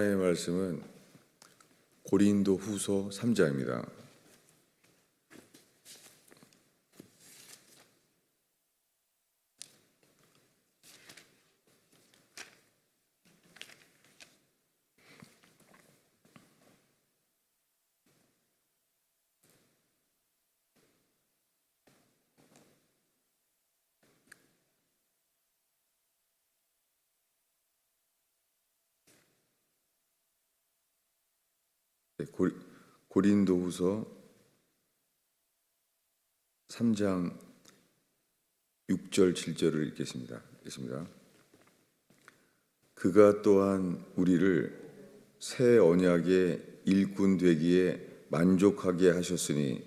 하나님의 말씀은 고린도 후서 3장입니다. 고, 고린도 후서 3장 6절 7절을 읽겠습니다. 읽겠습니다. 그가 또한 우리를 새 언약의 일꾼 되기에 만족하게 하셨으니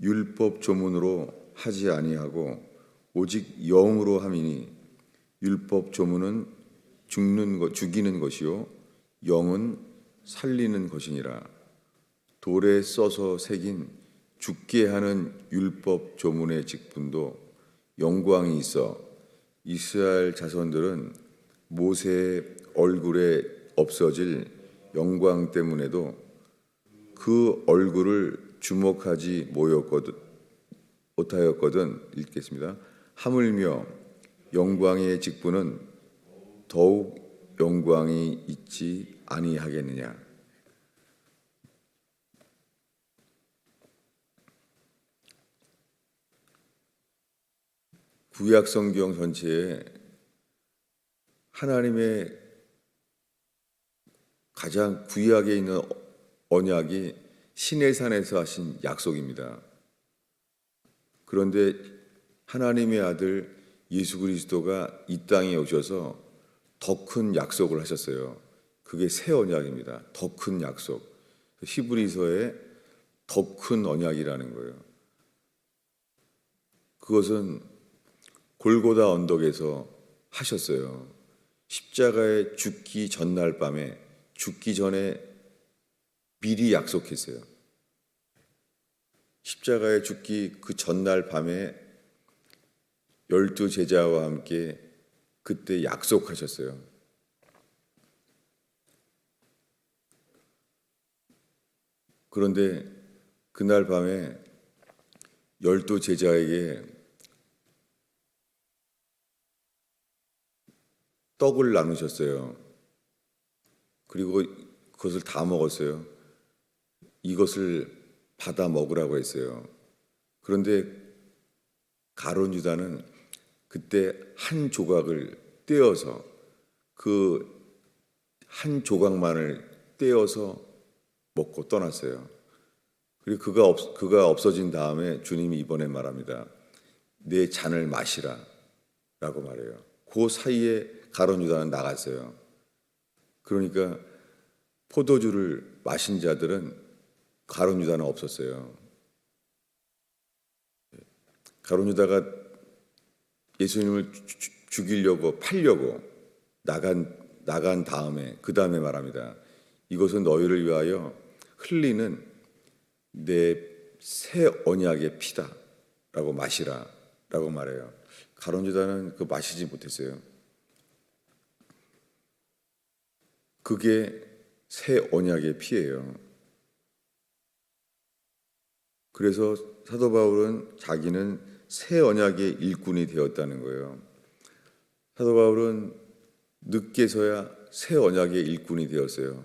율법 조문으로 하지 아니하고 오직 영으로 함이니 율법 조문은 죽는 것 죽이는 것이요 영은 살리는 것이니라 돌에 써서 새긴 죽게 하는 율법 조문의 직분도 영광이 있어 이스라엘 자손들은 모세의 얼굴에 없어질 영광 때문에도 그 얼굴을 주목하지 모였거든 못하였거든 읽겠습니다. 하물며 영광의 직분은 더욱 영광이 있지 아니하겠느냐. 구약 성경 전체에 하나님의 가장 구약에 있는 언약이 신의 산에서 하신 약속입니다. 그런데 하나님의 아들 예수 그리스도가 이 땅에 오셔서 더 큰 약속을 하셨어요. 그게 새 언약입니다. 더 큰 약속. 히브리서에 더큰 언약이라는 거예요. 그것은 골고다 언덕에서 하셨어요. 십자가에 죽기 전날 밤에 죽기 전에 미리 약속했어요. 십자가에 죽기 그 전날 밤에 열두 제자와 함께 그때 약속하셨어요. 그런데 그날 밤에 열두 제자에게 떡을 나누셨어요. 그리고 그것을 다 먹었어요. 이것을 받아 먹으라고 했어요. 그런데 가론 유다는 그때 한 조각을 떼어서 그 한 조각만을 떼어서 먹고 떠났어요. 그리고 그가 없, 그가 없어진 다음에 주님이 이번에 말합니다. 내 잔을 마시라 라고 말해요. 그 사이에 가론 유다는 나갔어요. 그러니까 포도주를 마신 자들은 가론 유다는 없었어요. 가론 유다가 예수님을 죽이려고 팔려고 나간 나간 다음에 그 다음에 말합니다. 이것은 너희를 위하여 흘리는 내 새 언약의 피다라고 마시라라고 말해요. 가론 유다는 그 마시지 못했어요. 그게 새 언약의 피예요. 그래서 사도 바울은 자기는 새 언약의 일꾼이 되었다는 거예요. 사도 바울은 늦게서야 새 언약의 일꾼이 되었어요.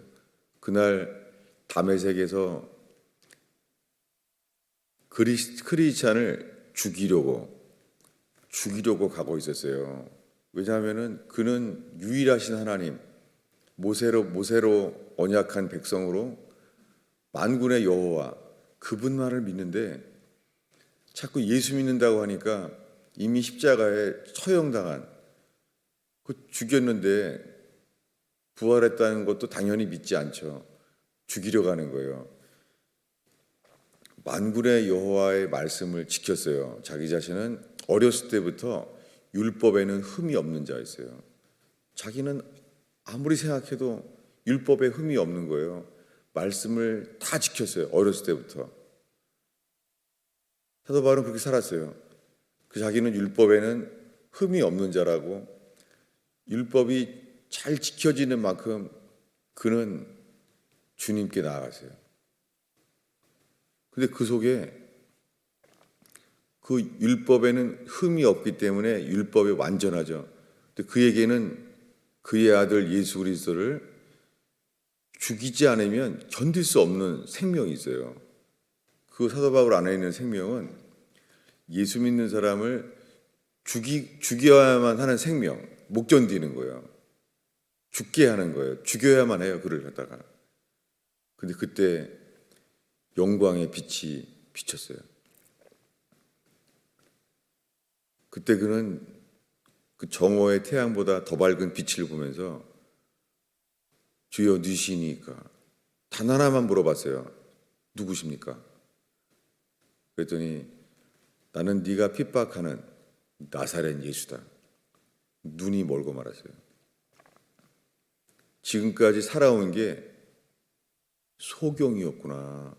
그날 담에색에서 크리스찬을 죽이려고 죽이려고 가고 있었어요. 왜냐하면은 그는 유일하신 하나님 모세로 모세로 언약한 백성으로 만군의 여호와 그분만을 믿는데 자꾸 예수 믿는다고 하니까 이미 십자가에 처형당한 그 죽였는데 부활했다는 것도 당연히 믿지 않죠. 죽이려 가는 거예요. 만군의 여호와의 말씀을 지켰어요. 자기 자신은 어렸을 때부터 율법에는 흠이 없는 자였어요. 자기는 아무리 생각해도 율법에 흠이 없는 거예요. 말씀을 다 지켰어요. 어렸을 때부터. 사도 바울은 그렇게 살았어요. 그 자기는 율법에는 흠이 없는 자라고 율법이 잘 지켜지는 만큼 그는 주님께 나아가세요. 근데 그 속에 그 율법에는 흠이 없기 때문에 율법이 완전하죠. 근데 그에게는 그의 아들 예수 그리스도를 죽이지 않으면 견딜 수 없는 생명이 있어요. 그 사도 바울 안에 있는 생명은 예수 믿는 사람을 죽이 죽여야만 하는 생명, 못 견디는 거예요. 죽게 하는 거예요. 죽여야만 해요. 그를 갖다가. 근데 그때 영광의 빛이 비쳤어요. 그때 그는 그 정오의 태양보다 더 밝은 빛을 보면서 주여 누시니까 단 하나만 물어봤어요. 누구십니까? 그랬더니 나는 네가 핍박하는 나사렛 예수다. 눈이 멀고 말았어요. 지금까지 살아온 게 소경이었구나.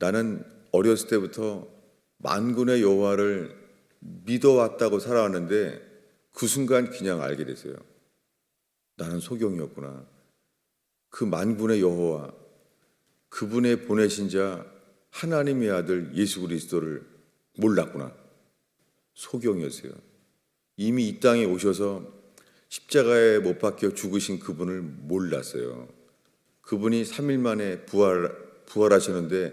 나는 어렸을 때부터 만군의 여호와를 믿어왔다고 살아왔는데 그 순간 그냥 알게 됐어요. 나는 소경이었구나. 그 만군의 여호와 그분의 보내신 자 하나님의 아들 예수 그리스도를 몰랐구나. 소경이었어요. 이미 이 땅에 오셔서 십자가에 못 박혀 죽으신 그분을 몰랐어요. 그분이 3일 만에 부활 부활하셨는데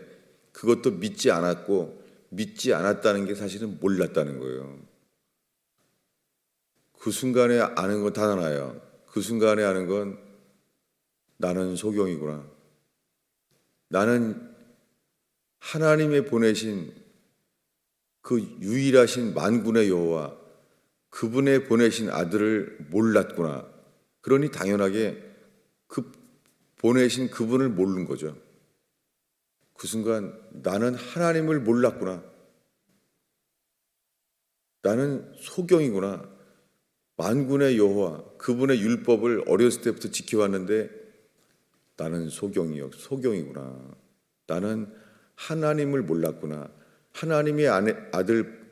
그것도 믿지 않았고 믿지 않았다는 게 사실은 몰랐다는 거예요. 그 순간에 아는 건 단 하나예요. 그 순간에 아는 건 나는 소경이구나. 나는 하나님의 보내신 그 유일하신 만군의 여호와 그분의 보내신 아들을 몰랐구나. 그러니 당연하게 그 보내신 그분을 모르는 거죠. 그 순간 나는 하나님을 몰랐구나. 나는 소경이구나. 만군의 여호와 그분의 율법을 어렸을 때부터 지켜왔는데 나는 소경이요 소경이구나. 나는 하나님을 몰랐구나. 하나님의 아들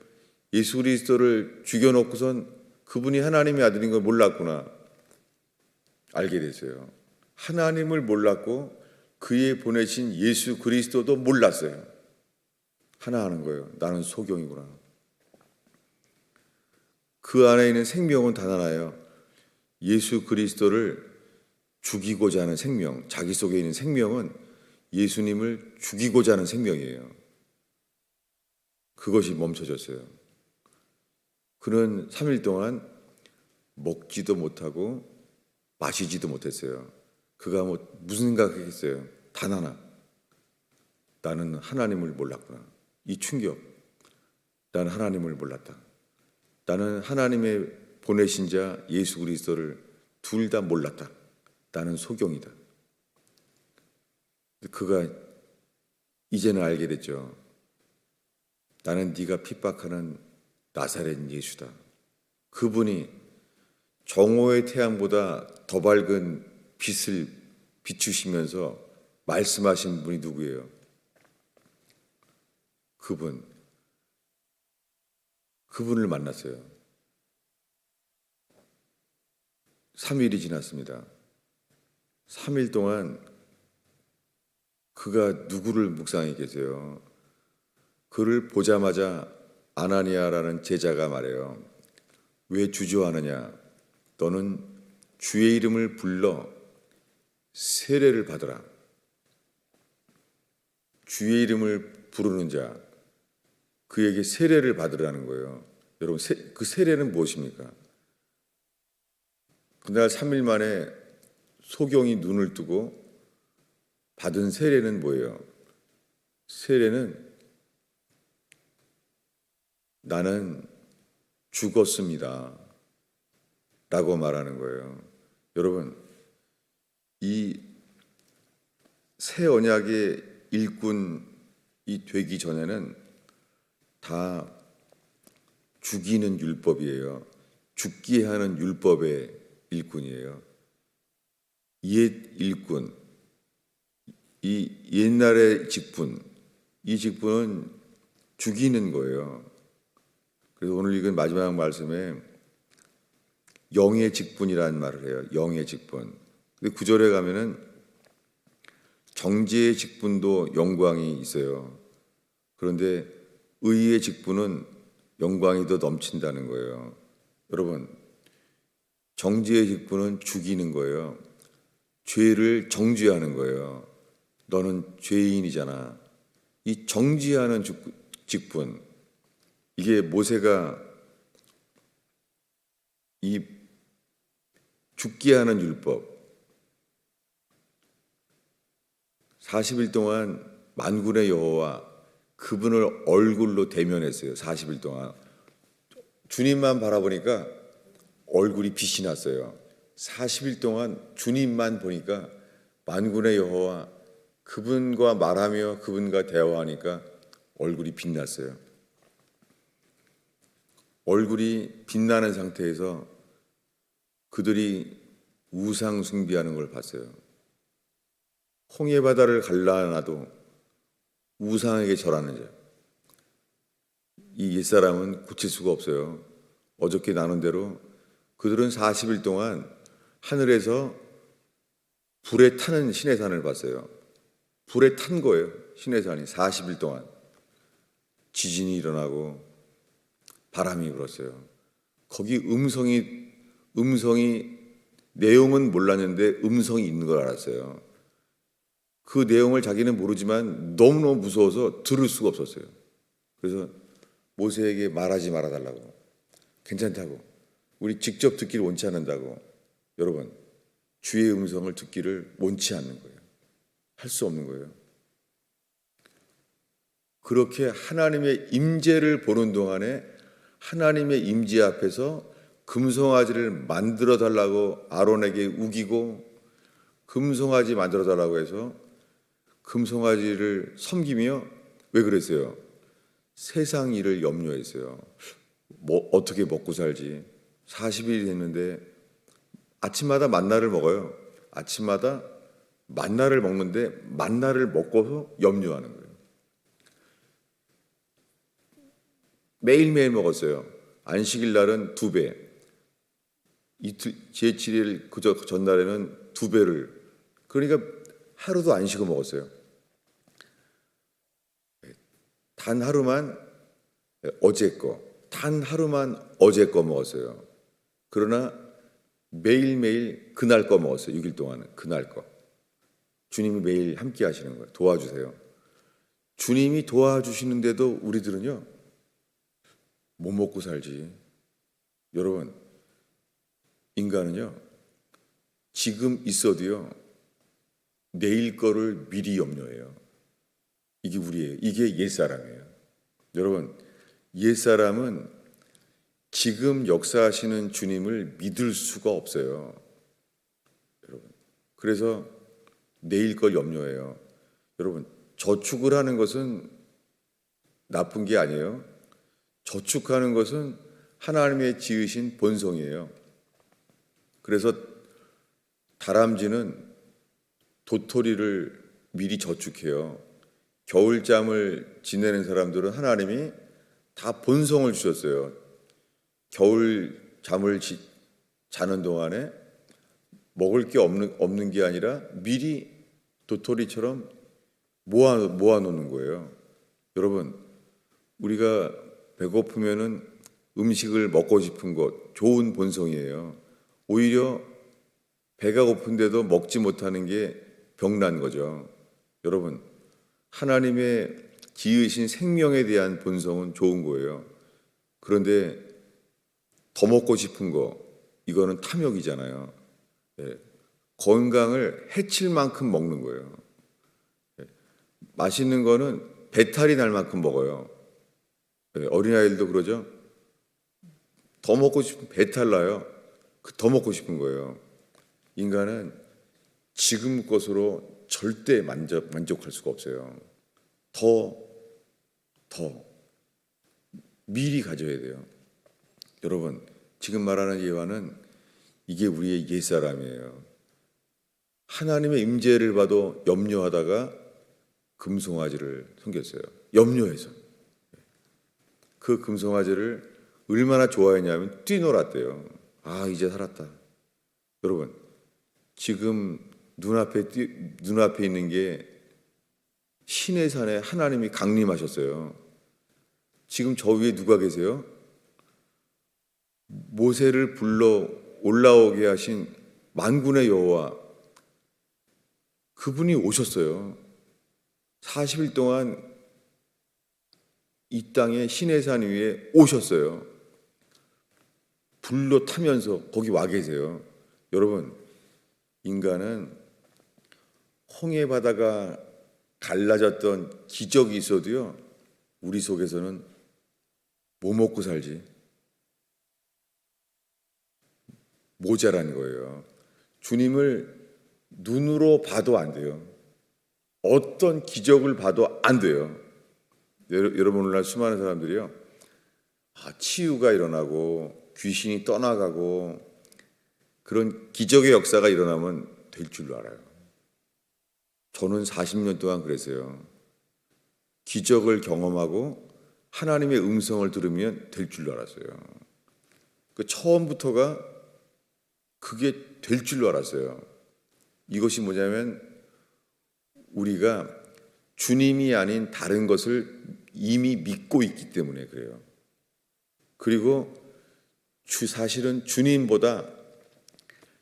예수 그리스도를 죽여놓고선 그분이 하나님의 아들인 걸 몰랐구나. 알게 됐어요. 하나님을 몰랐고 그의 보내신 예수 그리스도도 몰랐어요. 하나 하는 거예요. 나는 소경이구나. 그 안에 있는 생명은 단 하나예요. 예수 그리스도를 죽이고자 하는 생명, 자기 속에 있는 생명은 예수님을 죽이고자 하는 생명이에요. 그것이 멈춰졌어요. 그는 3일 동안 먹지도 못하고 마시지도 못했어요. 그가 뭐 무슨 생각했겠어요? 단 하나. 나는 하나님을 몰랐구나. 이 충격. 나는 하나님을 몰랐다. 나는 하나님의 보내신 자 예수 그리스도를 둘 다 몰랐다. 나는 소경이다. 그가 이제는 알게 됐죠. 나는 네가 핍박하는 나사렛 예수다. 그분이 정오의 태양보다 더 밝은 빛을 비추시면서 말씀하신 분이 누구예요? 그분. 그분을 만났어요. 3일이 지났습니다. 3일 동안 그가 누구를 묵상해 계세요. 그를 보자마자 아나니아라는 제자가 말해요. 왜 주저하느냐? 너는 주의 이름을 불러 세례를 받으라. 주의 이름을 부르는 자, 그에게 세례를 받으라는 거예요. 여러분, 세, 그 세례는 무엇입니까? 그날 3일 만에 소경이 눈을 뜨고 받은 세례는 뭐예요? 세례는 나는 죽었습니다. 라고 말하는 거예요. 여러분, 이 새 언약의 일꾼이 되기 전에는 다 죽이는 율법이에요. 죽게 하는 율법의 일꾼이에요. 옛 일꾼, 이 옛날의 직분, 이 직분은 죽이는 거예요. 그래서 오늘 읽은 마지막 말씀에 영의 직분이라는 말을 해요. 영의 직분. 근데 구절에 가면은 정지의 직분도 영광이 있어요. 그런데 의의 직분은 영광이 더 넘친다는 거예요. 여러분, 정지의 직분은 죽이는 거예요. 죄를 정지하는 거예요. 너는 죄인이잖아. 이 정지하는 직분, 이게 모세가 이 죽게 하는 율법, 40일 동안 만군의 여호와 그분을 얼굴로 대면했어요. 40일 동안 주님만 바라보니까 얼굴이 빛이 났어요. 40일 동안 주님만 보니까 만군의 여호와 그분과 말하며 그분과 대화하니까 얼굴이 빛났어요. 얼굴이 빛나는 상태에서 그들이 우상 숭배하는 걸 봤어요. 홍해 바다를 갈라놔도 우상에게 절하는 자. 이 옛사람은 고칠 수가 없어요. 어저께 나눈 대로 그들은 40일 동안 하늘에서 불에 타는 신의 산을 봤어요. 불에 탄 거예요. 신의 산이 40일 동안. 지진이 일어나고 바람이 불었어요. 거기 음성이 음성이 내용은 몰랐는데 음성이 있는 걸 알았어요. 그 내용을 자기는 모르지만 너무너무 무서워서 들을 수가 없었어요. 그래서 모세에게 말하지 말아 달라고. 괜찮다고. 우리 직접 듣기를 원치 않는다고. 여러분, 주의 음성을 듣기를 원치 않는 거예요. 할 수 없는 거예요. 그렇게 하나님의 임재를 보는 동안에 하나님의 임재 앞에서 금송아지를 만들어 달라고 아론에게 우기고 금송아지 만들어 달라고 해서 금송아지를 섬기며 왜 그랬어요? 세상 일을 염려했어요. 뭐 어떻게 먹고 살지? 40일이 됐는데 아침마다 만나를 먹어요. 아침마다 만나를 먹는데 만나를 먹고서 염려하는 거예요. 매일매일 먹었어요. 안식일 날은 두 배. 이틀 제7일 그 저- 전날에는 두 배를. 그러니까 하루도 안 쉬고 먹었어요. 단 하루만 어제 거, 단 하루만 어제 거 먹었어요. 그러나 매일매일 그날 거 먹었어요. 6일 동안은 그날 거. 주님이 매일 함께 하시는 거예요. 도와주세요. 주님이 도와주시는데도 우리들은요. 못 먹고 살지. 여러분, 인간은요. 지금 있어도요. 내일 거를 미리 염려해요. 이게 우리예요. 이게 옛사람이에요. 여러분, 옛사람은 지금 역사하시는 주님을 믿을 수가 없어요. 여러분. 그래서 내일 걸 염려해요. 여러분, 저축을 하는 것은 나쁜 게 아니에요. 저축하는 것은 하나님의 지으신 본성이에요. 그래서 다람쥐는 도토리를 미리 저축해요. 겨울잠을 지내는 사람들은 하나님이 다 본성을 주셨어요. 겨울 잠을 지- 자는 동안에 먹을 게 없는, 없는 게 아니라 미리 도토리처럼 모아, 모아 놓는 거예요. 여러분, 우리가 배고프면은 음식을 먹고 싶은 것 좋은 본성이에요. 오히려 배가 고픈데도 먹지 못하는 게 병난 거죠. 여러분, 하나님의 지으신 생명에 대한 본성은 좋은 거예요. 그런데 더 먹고 싶은 거 이거는 탐욕이잖아요. 예. 건강을 해칠 만큼 먹는 거예요. 예. 맛있는 거는 배탈이 날 만큼 먹어요. 예, 어린아이들도 그러죠. 더 먹고 싶은 배탈 나요. 그더 먹고 싶은 거예요. 인간은 지금 것으로 절대 만족, 만족할 수가 없어요. 더, 더 미리 가져야 돼요. 여러분, 지금 말하는 예화는 이게 우리의 옛사람이에요. 하나님의 임재를 봐도 염려하다가 금송아지를 섬겼어요. 염려해서. 그 금송아지를 얼마나 좋아했냐면 뛰놀았대요. 아, 이제 살았다. 여러분, 지금 눈앞에 띄, 눈앞에 있는 게 신의 산에 하나님이 강림하셨어요. 지금 저 위에 누가 계세요? 모세를 불러 올라오게 하신 만군의 여호와 그분이 오셨어요. 40일 동안 이 땅에 신의 산 위에 오셨어요. 불로 타면서 거기 와 계세요. 여러분, 인간은 홍해 바다가 갈라졌던 기적이 있어도요, 우리 속에서는 뭐 먹고 살지? 모자란 거예요. 주님을 눈으로 봐도 안 돼요. 어떤 기적을 봐도 안 돼요. 여러- 여러분 오늘날 수많은 사람들이요. 아, 치유가 일어나고 귀신이 떠나가고 그런 기적의 역사가 일어나면 될 줄로 알아요. 저는 40년 동안 그랬어요. 기적을 경험하고 하나님의 음성을 들으면 될 줄로 알았어요. 그 처음부터가 그게 될 줄로 알았어요. 이것이 뭐냐면 우리가 주님이 아닌 다른 것을 이미 믿고 있기 때문에 그래요. 그리고 주 사실은 주님보다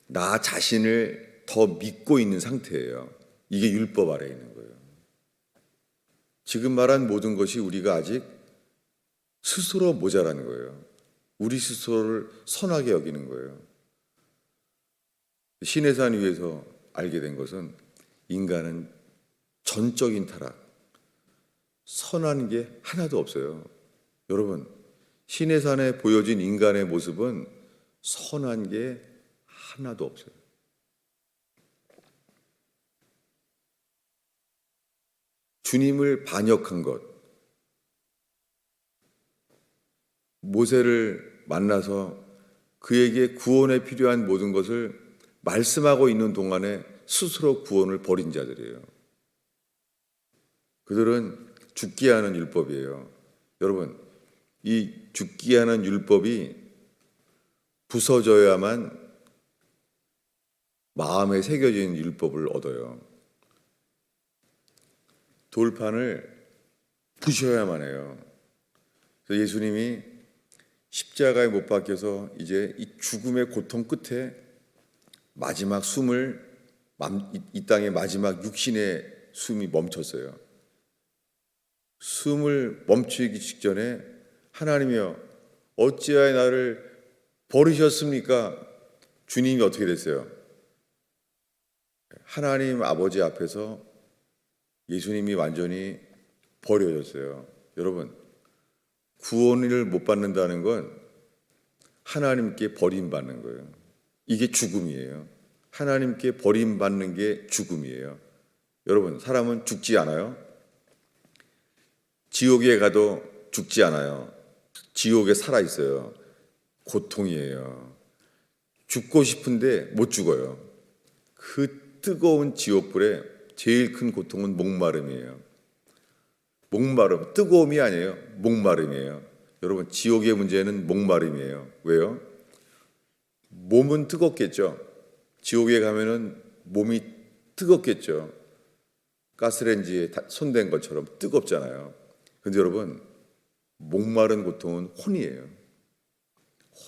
나 자신을 더 믿고 있는 상태예요. 이게 율법 아래에 있는 거예요. 지금 말한 모든 것이 우리가 아직 스스로 모자라는 거예요. 우리 스스로를 선하게 여기는 거예요. 신의 산 위에서 알게 된 것은 인간은 전적인 타락, 선한 게 하나도 없어요. 여러분, 신의 산에 보여진 인간의 모습은 선한 게 하나도 없어요. 주님을 반역한 것, 모세를 만나서 그에게 구원에 필요한 모든 것을 말씀하고 있는 동안에 스스로 구원을 버린 자들이에요. 그들은 죽게 하는 율법이에요. 여러분, 이 죽게 하는 율법이 부서져야만 마음에 새겨진 율법을 얻어요. 돌판을 부셔야만 해요. 그래서 예수님이 십자가에 못 박혀서 이제 이 죽음의 고통 끝에 마지막 숨을 이 땅의 마지막 육신의 숨이 멈췄어요. 숨을 멈추기 직전에 하나님이여 어찌하여 나를 버리셨습니까? 주님이 어떻게 됐어요? 하나님 아버지 앞에서 예수님이 완전히 버려졌어요. 여러분, 구원을 못 받는다는 건 하나님께 버림받는 거예요. 이게 죽음이에요. 하나님께 버림받는 게 죽음이에요. 여러분, 사람은 죽지 않아요. 지옥에 가도 죽지 않아요. 지옥에 살아 있어요. 고통이에요. 죽고 싶은데 못 죽어요. 그 뜨거운 지옥불에 제일 큰 고통은 목마름이에요. 목마름, 뜨거움이 아니에요. 목마름이에요. 여러분, 지옥의 문제는 목마름이에요. 왜요? 몸은 뜨겁겠죠. 지옥에 가면은 몸이 뜨겁겠죠. 가스레인지에 다- 손댄 것처럼 뜨겁잖아요. 근데 여러분, 목마른 고통은 혼이에요.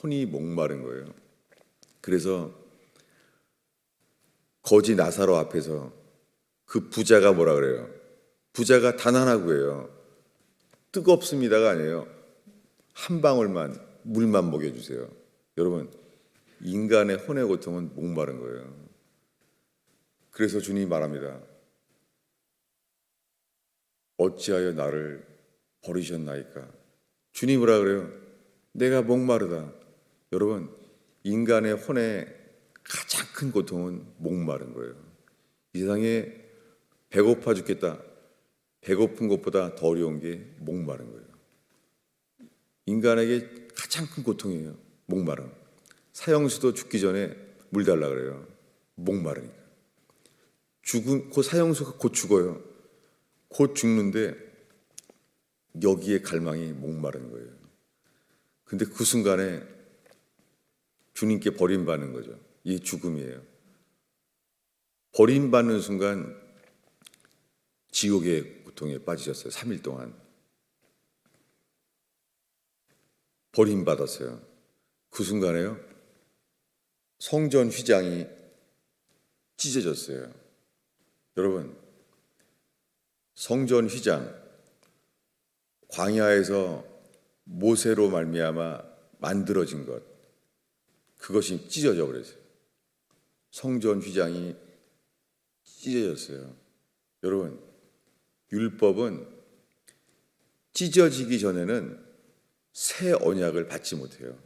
혼이 목마른 거예요. 그래서 거지 나사로 앞에서 그 부자가 뭐라 그래요? 부자가 단 하나 구해요. 뜨겁습니다가 아니에요. 한 방울만 물만 먹여주세요. 여러분, 인간의 혼의 고통은 목마른 거예요. 그래서 주님이 말합니다. 어찌하여 나를 버리셨나이까? 주님 뭐라 그래요? 내가 목마르다. 여러분, 인간의 혼의 가장 큰 고통은 목마른 거예요. 이 세상에 배고파 죽겠다. 배고픈 것보다 더 어려운 게 목마른 거예요. 인간에게 가장 큰 고통이에요. 목마름. 사형수도 죽기 전에 물 달라 그래요. 목마르니까. 죽은 곧 사형수가 곧 죽어요. 곧 죽는데 여기에 갈망이 목마른 거예요. 근데 그 순간에 주님께 버림받는 거죠. 이 죽음이에요. 버림받는 순간 지옥의 고통에 빠지셨어요. 3일 동안. 버림받았어요. 그 순간에요. 성전 휘장이 찢어졌어요. 여러분, 성전 휘장 광야에서 모세로 말미암아 만들어진 것 그것이 찢어져 버렸어요. 성전 휘장이 찢어졌어요. 여러분, 율법은 찢어지기 전에는 새 언약을 받지 못해요.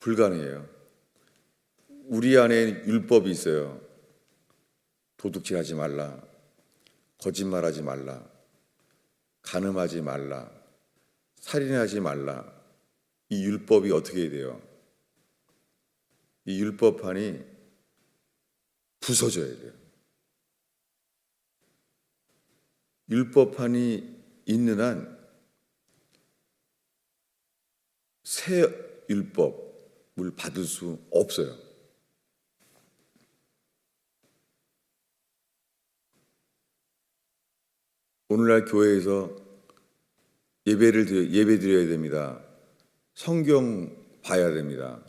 불가능해요. 우리 안에 율법이 있어요. 도둑질 하지 말라. 거짓말 하지 말라. 간음하지 말라. 살인하지 말라. 이 율법이 어떻게 돼요? 이 율법판이 부서져야 돼요. 율법판이 있는 한 새 율법을 받을 수 없어요. 오늘날 교회에서 예배를 드려, 예배 드려야 됩니다. 성경 봐야 됩니다.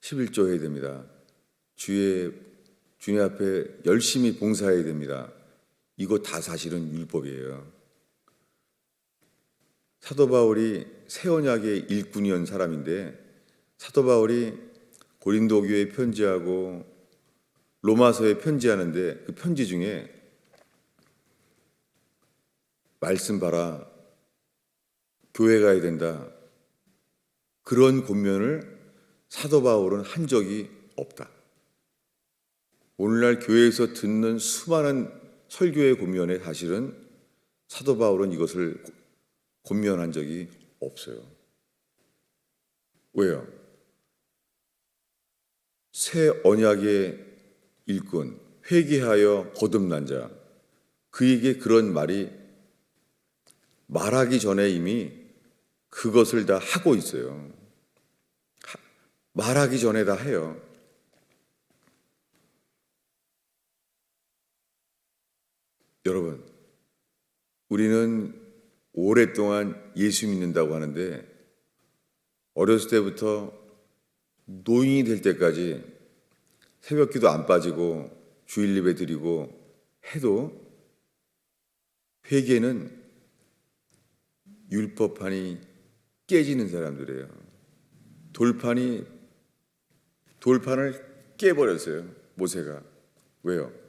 11조 해야 됩니다. 주의 주님 앞에 열심히 봉사해야 됩니다. 이거 다 사실은 율법이에요. 사도 바울이 새 언약의 일꾼이었던 사람인데 사도 바울이 고린도 교회에 편지하고 로마서에 편지하는데 그 편지 중에 말씀 봐라 교회 가야 된다 그런 권면을 사도 바울은 한 적이 없다. 오늘날 교회에서 듣는 수많은 설교의 권면에 사실은 사도 바울은 이것을 권면한 적이 없어요. 왜요? 새 언약의 일꾼, 회개하여 거듭난 자, 그에게 그런 말이 말하기 전에 이미 그것을 다 하고 있어요. 하- 말하기 전에 다 해요. 여러분, 우리는 오랫동안 예수 믿는다고 하는데 어렸을 때부터 노인이 될 때까지 새벽기도 안 빠지고 주일 예배 드리고 해도 회개는 율법판이 깨지는 사람들이에요. 돌판이 돌판을 깨버렸어요. 모세가 왜요?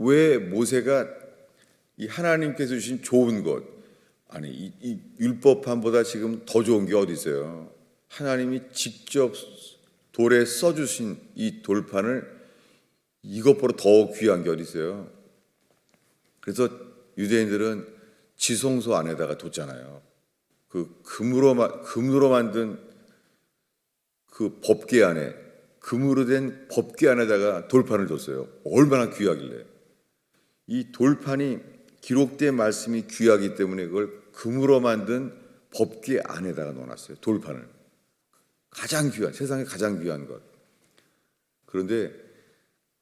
왜 모세가 이 하나님께서 주신 좋은 것 아니 이, 이 율법판보다 지금 더 좋은 게 어디 있어요? 하나님이 직접 돌에 써주신 이 돌판을 이것보다 더 귀한 게 어디 있어요? 그래서 유대인들은 지성소 안에다가 뒀잖아요. 그 금으로 마- 금으로 만든 그 법궤 안에 금으로 된 법궤 안에다가 돌판을 뒀어요. 얼마나 귀하길래. 이 돌판이 기록된 말씀이 귀하기 때문에 그걸 금으로 만든 법궤 안에다가 넣어놨어요. 돌판을. 가장 귀한, 세상에 가장 귀한 것. 그런데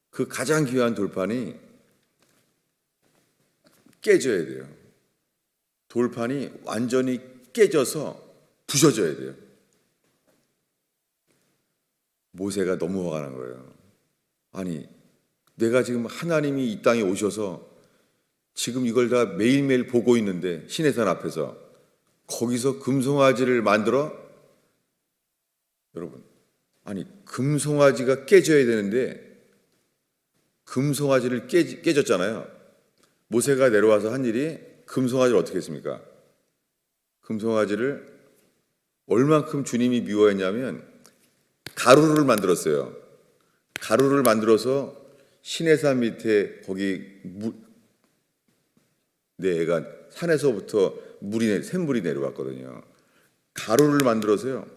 그 가장 귀한 돌판이 깨져야 돼요. 돌판이 완전히 깨져서 부셔져야 돼요. 모세가 너무 화가 난 거예요. 아니, 내가 지금 하나님이 이 땅에 오셔서 지금 이걸 다 매일매일 보고 있는데 신해산 앞에서 거기서 금송아지를 만들어 여러분 아니 금송아지가 깨져야 되는데 금송아지를 깨, 깨졌잖아요. 모세가 내려와서 한 일이 금송아지를 어떻게 했습니까? 금송아지를 얼만큼 주님이 미워했냐면 가루를 만들었어요. 가루를 만들어서 시내산 밑에 거기 물, 내 애가 산에서부터 물이 내, 샘물이 내려왔거든요. 가루를 만들어서요.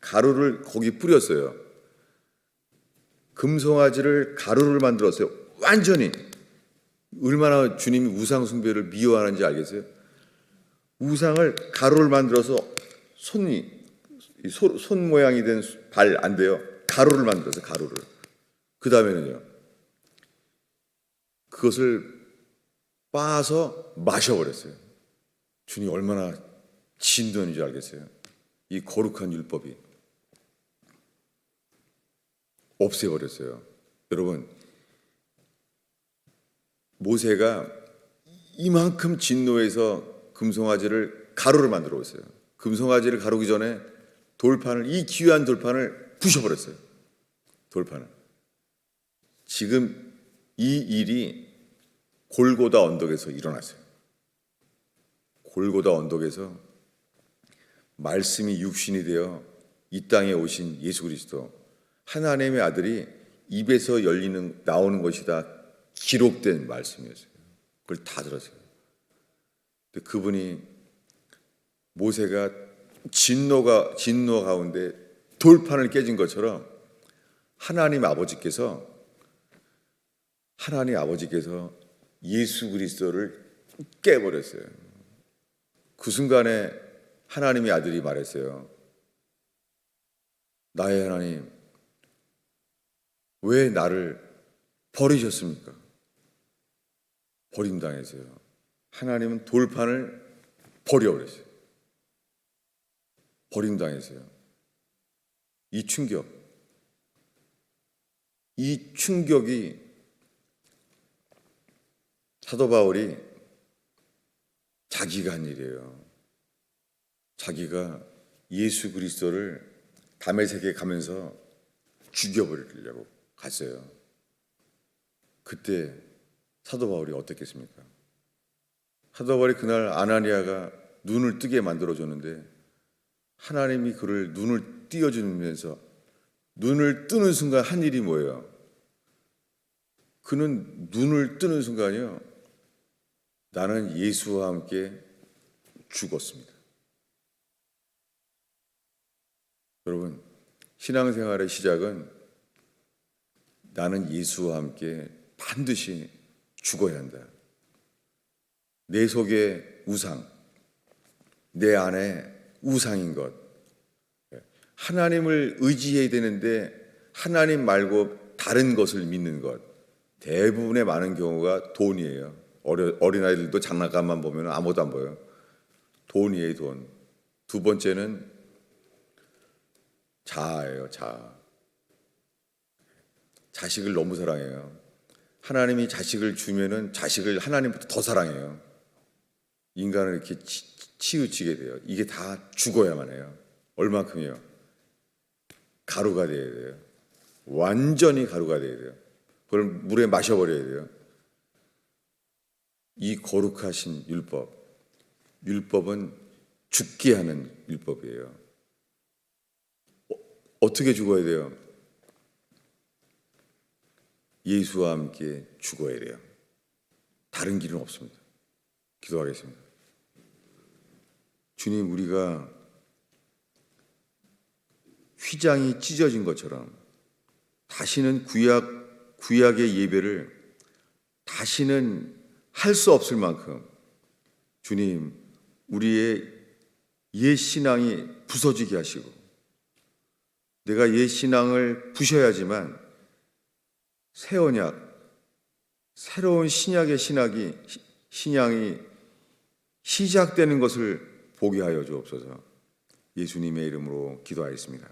가루를 거기 뿌렸어요. 금송아지를 가루를 만들었어요. 완전히 얼마나 주님이 우상 숭배를 미워하는지 알겠어요? 우상을 가루를 만들어서 손이 손 모양이 된 발 안 돼요. 가루를 만들어서 가루를 그 다음에는요. 그것을 빻아서 마셔버렸어요. 주님 얼마나 진도인 줄 알겠어요. 이 거룩한 율법이 없애버렸어요. 여러분, 모세가 이만큼 진노해서 금송아지를 가루를 만들어 왔어요. 금송아지를 가루기 전에 돌판을 이 귀한 돌판을 부셔버렸어요. 돌판을. 지금 이 일이 골고다 언덕에서 일어났어요. 골고다 언덕에서 말씀이 육신이 되어 이 땅에 오신 예수 그리스도 하나님의 아들이 입에서 열리는 나오는 것이 다 기록된 말씀이었어요. 그걸 다 들었어요. 근데 그분이 모세가 진노가 진노 가운데 돌판을 깨진 것처럼 하나님 아버지께서 하나님 아버지께서 예수 그리스도를 깨버렸어요. 그 순간에 하나님의 아들이 말했어요. 나의 하나님, 왜 나를 버리셨습니까? 버림당했어요. 하나님은 돌판을 버려버렸어요. 버림당했어요. 이 충격, 이 충격이 사도 바울이 자기가 한 일이에요. 자기가 예수 그리스도를 담에색에 가면서 죽여버리려고 갔어요. 그때 사도 바울이 어땠겠습니까? 사도 바울이 그날 아나니아가 눈을 뜨게 만들어 줬는데 하나님이 그를 눈을 띄어 주면서 눈을 뜨는 순간 한 일이 뭐예요? 그는 눈을 뜨는 순간이요. 나는 예수와 함께 죽었습니다. 여러분, 신앙생활의 시작은 나는 예수와 함께 반드시 죽어야 한다. 내 속에 우상, 내 안에 우상인 것. 하나님을 의지해야 되는데 하나님 말고 다른 것을 믿는 것. 대부분의 많은 경우가 돈이에요. 어려, 어린아이들도 장난감만 보면 아무도 안 보여요. 돈이에요, 돈. 두 번째는 자아예요, 자아. 자식을 너무 사랑해요. 하나님이 자식을 주면은 자식을 하나님부터 더 사랑해요. 인간을 이렇게 치, 치우치게 돼요. 이게 다 죽어야만 해요. 얼만큼이요? 가루가 돼야 돼요. 완전히 가루가 돼야 돼요. 그걸 물에 마셔버려야 돼요. 이 거룩하신 율법, 율법은 죽게 하는 율법이에요. 어, 어떻게 죽어야 돼요? 예수와 함께 죽어야 돼요. 다른 길은 없습니다. 기도하겠습니다. 주님, 우리가 휘장이 찢어진 것처럼 다시는 구약, 구약의 예배를 다시는 할 수 없을 만큼 주님, 우리의 옛 신앙이 부서지게 하시고 내가 옛 신앙을 부셔야지만 새 언약, 새로운 신약의 신학이 신앙이 시작되는 것을 보게 하여 주옵소서. 예수님의 이름으로 기도하였습니다.